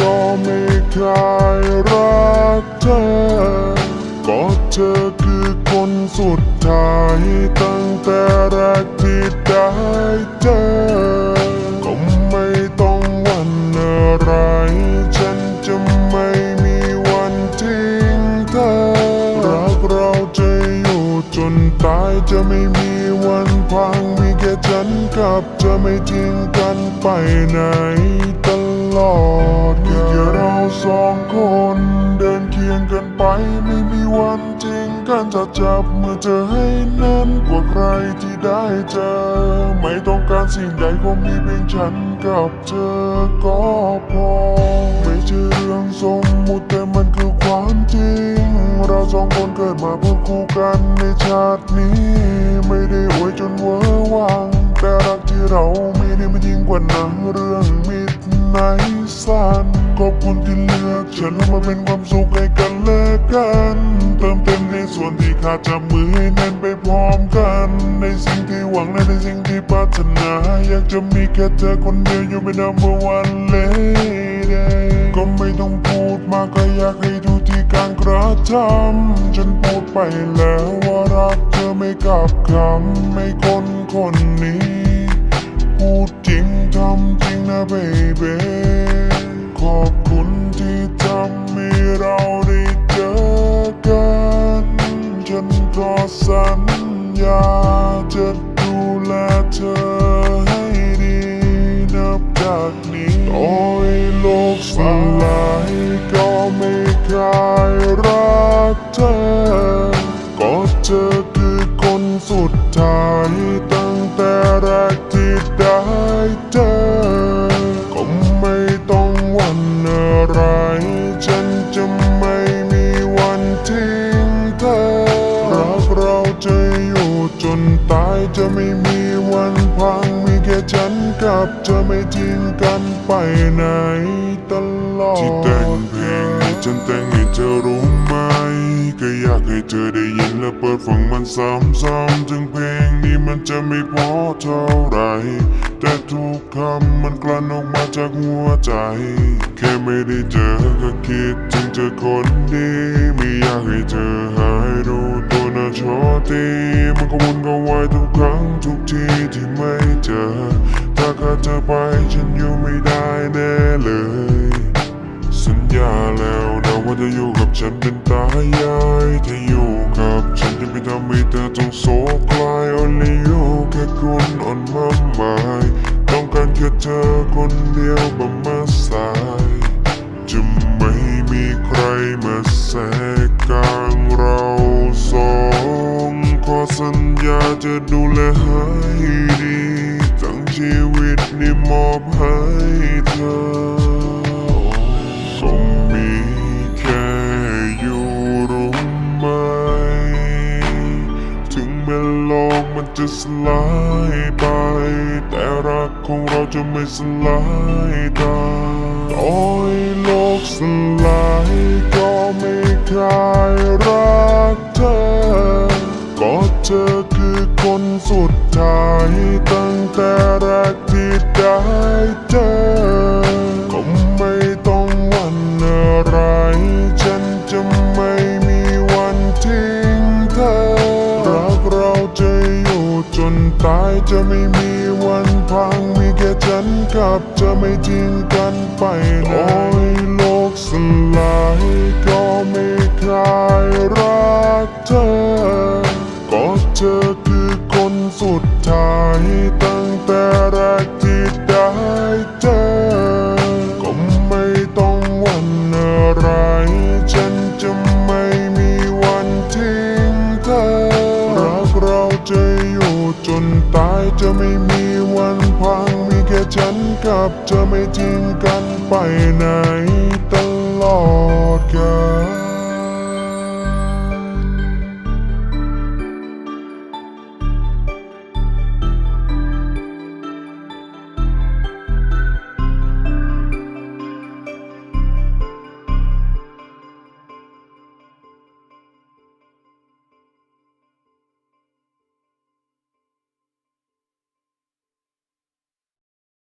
ก็ไม่เคยรักเธอก็เธอคือคนสุดท้ายตั้งแต่แรกที่ได้เจอก็ไม่ต้องวันอะไร ฉันจะไม่มีวันทิ้งเธอ รักเราจะอยู่จนตายจะไม่มีวันพังมีแค่ฉันกับเธอไม่ทิ้งกันไปไหนตลอด มีแค่เราสองคน เดินเคียงกันไปไม่มีวันทิ้งกันจะจับมือเธอให้แน่นกว่าใครที่ได้เจอ ไม่ต้องการสิ่งใดก็มีเพียงฉันกับเธอก็พอ ไม่ใช่เรื่องสมมุติแต่มันคือความจริง เราสองคนเกิดมาเพื่อคู่กันในชาตินี้ ไม่ได้อวยจนเวอร์วังแต่รักที่เรามีนี่มันยิ่งกว่านังเรื่องมิด ในสันขอบคุณที่เลือกฉันมาเป็นความสุขให้กันและกัน เติมเต็มในส่วนที่ขาดจับมือให้แน่นไปพร้อมกัน ในสิ่งที่หวังและในสิ่งที่ปรารถนา อยากจะมีแค่เธอคนเดียวอยู่เป็น number one lady ก็ไม่ต้องพูดมากก็อยากให้ดูที่การกระทำฉันพูดไปแล้วว่ารักเธอไม่กลับคำไม่คนคนนี้ พูดจริง ทำจริงนะเบบีขอบคุณที่ทำให้เราได้เจอกัน ฉันก็สัญญาจะดูแลเธอให้ดีนับจากนี้ โอ้ยโลกสลายก็ไม่เคยรักเธอ ก็เธอคือคนสุดท้าย จะไม่มีวันพัง มีแค่ฉันกับเธอไม่ทิ้งกันไปไหนตลอด ที่แต่งเพลงนี้ฉันแต่งให้เธอรู้ไหม ก็อยากให้เธอได้ยินและเปิดฟังมันซ้ำๆถึงเพลงนี้มันจะไม่พอเท่าไหรแต่ทุกคำมันกลั่นออกมาจากหัวใจ แค่ไม่ได้เจอก็คิดถึงเธอคนดีม่ อไปฉันอยู่ไม่ได้แน่เลย สัญญาแล้วนะว่าจะอยู่กับฉันเป็นตายายถ้าอยู่กับฉันจะไม่ทำให้เธอต้องโศกลาย only you แค่คุณ on my mind ต้องการแค่เธอคนเดียวบำมาสายจะไม่มีใครมาแทรกกลางเราสองขอสัญญาจะดู ស្លាយបាយតែរាកគងរត់ចាំមិនស្លាយដែរអយលោកស្លាយក៏មិនខាយរ กับจะไม่ทิ้งกันไปไหนโอ้ยโลกสลายก็ไม่เคยรักเธอ ก็เธอคือคนสุดท้ายตั้งแต่แรก ฉันกับเธอไม่ทิ้งกันไปไหนตลอดกาล